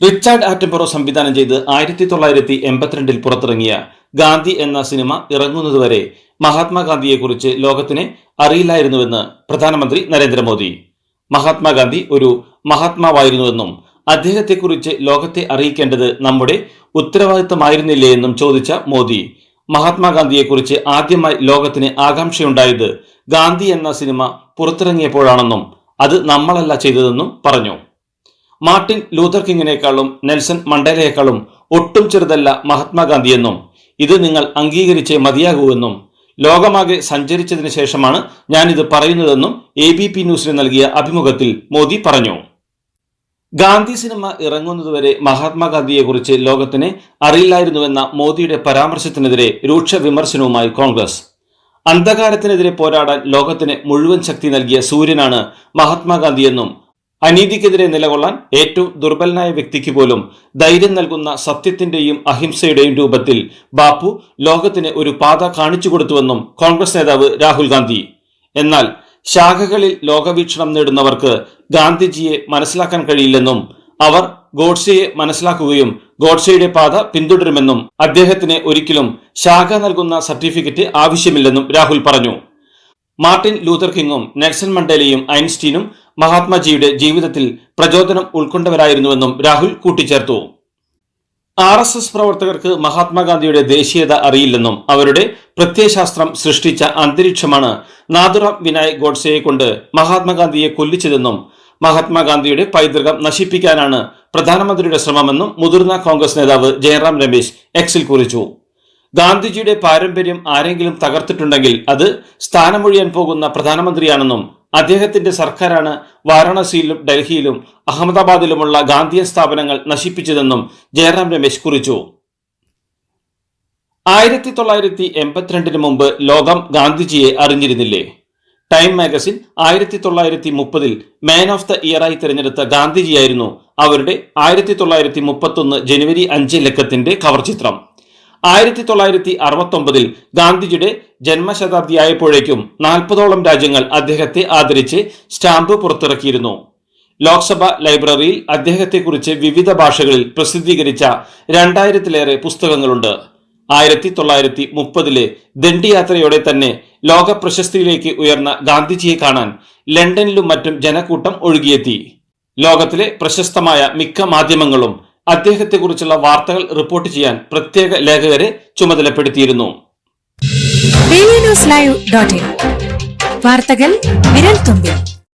Richard ആറ്റംബറോ സംവിധാനം ചെയ്ത് ആയിരത്തി തൊള്ളായിരത്തി എൺപത്തിരണ്ടിൽ പുറത്തിറങ്ങിയ ഗാന്ധി എന്ന സിനിമ ഇറങ്ങുന്നതുവരെ മഹാത്മാഗാന്ധിയെക്കുറിച്ച് ലോകത്തിന് അറിയില്ലായിരുന്നുവെന്ന് പ്രധാനമന്ത്രി നരേന്ദ്രമോദി. മഹാത്മാഗാന്ധി ഒരു മഹാത്മാവായിരുന്നുവെന്നും അദ്ദേഹത്തെക്കുറിച്ച് ലോകത്തെ അറിയിക്കേണ്ടത് നമ്മുടെ ഉത്തരവാദിത്തമായിരുന്നില്ലേ എന്നും ചോദിച്ച മോദി. മഹാത്മാഗാന്ധിയെക്കുറിച്ച് ആദ്യമായി ലോകത്തിന് ആകാംക്ഷയുണ്ടായത് ഗാന്ധി എന്ന സിനിമ പുറത്തിറങ്ങിയപ്പോഴാണെന്നും അത് നമ്മളല്ല ചെയ്തതെന്നും പറഞ്ഞു. മാർട്ടിൻ ലൂഥർ കിങ്ങിനേക്കാളും നെൽസൺ മണ്ടേലയേക്കാളും ഒട്ടും ചെറുതല്ല മഹാത്മാഗാന്ധിയെന്നും ഇത് നിങ്ങൾ അംഗീകരിച്ചേ മതിയാകൂവെന്നും ലോകമാകെ സഞ്ചരിച്ചതിന് ശേഷമാണ് ഞാനിത് പറയുന്നതെന്നും എ ബി പി ന്യൂസിന് നൽകിയ അഭിമുഖത്തിൽ മോദി പറഞ്ഞു. ഗാന്ധി സിനിമ ഇറങ്ങുന്നതുവരെ മഹാത്മാഗാന്ധിയെക്കുറിച്ച് ലോകത്തിന് അറിയില്ലായിരുന്നുവെന്ന മോദിയുടെ പരാമർശത്തിനെതിരെ രൂക്ഷ വിമർശനവുമായി കോൺഗ്രസ്. അന്ധകാരത്തിനെതിരെ പോരാടാൻ ലോകത്തിന് മുഴുവൻ ശക്തി നൽകിയ സൂര്യനാണ് മഹാത്മാഗാന്ധിയെന്നും അനീതിക്കെതിരെ നിലകൊള്ളാൻ ഏറ്റവും ദുർബലനായ വ്യക്തിക്ക് പോലും ധൈര്യം നൽകുന്ന സത്യത്തിന്റെയും അഹിംസയുടെയും രൂപത്തിൽ ബാപ്പു ലോകത്തിന് ഒരു പാത കാണിച്ചു കൊടുത്തുവെന്നും കോൺഗ്രസ് നേതാവ് രാഹുൽ ഗാന്ധി. എന്നാൽ ശാഖകളിൽ ലോകവീക്ഷണം നേടുന്നവർക്ക് ഗാന്ധിജിയെ മനസ്സിലാക്കാൻ കഴിയില്ലെന്നും അവർ ഗോഡ്സെയെ മനസ്സിലാക്കുകയും ഗോഡ്സെയുടെ പാത പിന്തുടരുമെന്നും അദ്ദേഹത്തിന് ഒരിക്കലും ശാഖ നൽകുന്ന സർട്ടിഫിക്കറ്റ് ആവശ്യമില്ലെന്നും രാഹുൽ പറഞ്ഞു. മാർട്ടിൻ ലൂതർ കിങ്ങും നെൽസൺ മണ്ടേലയും ഐൻസ്റ്റീനും മഹാത്മാജിയുടെ ജീവിതത്തിൽ പ്രചോദനം ഉൾക്കൊണ്ടവരായിരുന്നുവെന്നും രാഹുൽ കൂട്ടിച്ചേർത്തു. ആർ എസ് എസ് പ്രവർത്തകർക്ക് മഹാത്മാഗാന്ധിയുടെ ദേശീയത അറിയില്ലെന്നും അവരുടെ പ്രത്യയശാസ്ത്രം സൃഷ്ടിച്ച അന്തരീക്ഷമാണ് നാഥുറാം വിനായക് ഗോഡ്സെയെ കൊണ്ട് മഹാത്മാഗാന്ധിയെ കൊല്ലിച്ചതെന്നും മഹാത്മാഗാന്ധിയുടെ പൈതൃകം നശിപ്പിക്കാനാണ് പ്രധാനമന്ത്രിയുടെ ശ്രമമെന്നും മുതിർന്ന കോൺഗ്രസ് നേതാവ് ജയറാം രമേശ് എക്സിൽ കുറിച്ചു. ഗാന്ധിജിയുടെ പാരമ്പര്യം ആരെങ്കിലും തകർത്തിട്ടുണ്ടെങ്കിൽ അത് സ്ഥാനമൊഴിയാൻ പോകുന്ന പ്രധാനമന്ത്രിയാണെന്നും അദ്ദേഹത്തിന്റെ സർക്കാരാണ് വാരാണസിയിലും ഡൽഹിയിലും അഹമ്മദാബാദിലുമുള്ള ഗാന്ധിയൻ സ്ഥാപനങ്ങൾ നശിപ്പിച്ചതെന്നും ജയറാം രമേശ് കുറിച്ചു. ആയിരത്തി തൊള്ളായിരത്തി എൺപത്തിരണ്ടിന് മുമ്പ് ലോകം ഗാന്ധിജിയെ അറിഞ്ഞിരുന്നില്ലേ? ടൈം മാഗസിൻ ആയിരത്തി തൊള്ളായിരത്തി മുപ്പതിൽ മാൻ ഓഫ് ദ ഇയറായി തിരഞ്ഞെടുത്ത ഗാന്ധിജിയായിരുന്നു അവരുടെ ആയിരത്തി തൊള്ളായിരത്തി മുപ്പത്തൊന്ന് ജനുവരി അഞ്ച് ലക്കത്തിന്റെ കവർ ചിത്രം ആയിരത്തി തൊള്ളായിരത്തി അറുപത്തൊമ്പതിൽ ഗാന്ധിജിയുടെ ജന്മശതാബ്ദിയായപ്പോഴേക്കും നാൽപ്പതോളം രാജ്യങ്ങൾ അദ്ദേഹത്തെ ആദരിച്ച് സ്റ്റാമ്പ് പുറത്തിറക്കിയിരുന്നു. ലോക്സഭ ലൈബ്രറിയിൽ അദ്ദേഹത്തെക്കുറിച്ച് വിവിധ ഭാഷകളിൽ പ്രസിദ്ധീകരിച്ച രണ്ടായിരത്തിലേറെ പുസ്തകങ്ങളുണ്ട്. ആയിരത്തി തൊള്ളായിരത്തി മുപ്പതിലെ ദണ്ഡിയാത്രയോടെ തന്നെ ലോക പ്രശസ്തിയിലേക്ക് ഉയർന്ന ഗാന്ധിജിയെ കാണാൻ ലണ്ടനിലും മറ്റും ജനക്കൂട്ടം ഒഴുകിയെത്തി. ലോകത്തിലെ പ്രശസ്തമായ മിക്ക മാധ്യമങ്ങളും അദ്ദേഹത്തെക്കുറിച്ചുള്ള വാർത്തകൾ റിപ്പോർട്ട് ചെയ്യാൻ പ്രത്യേക ലേഖകരെ ചുമതലപ്പെടുത്തിയിരുന്നു. വാർത്തകൾ വിരൽ തുമ്പിൽ.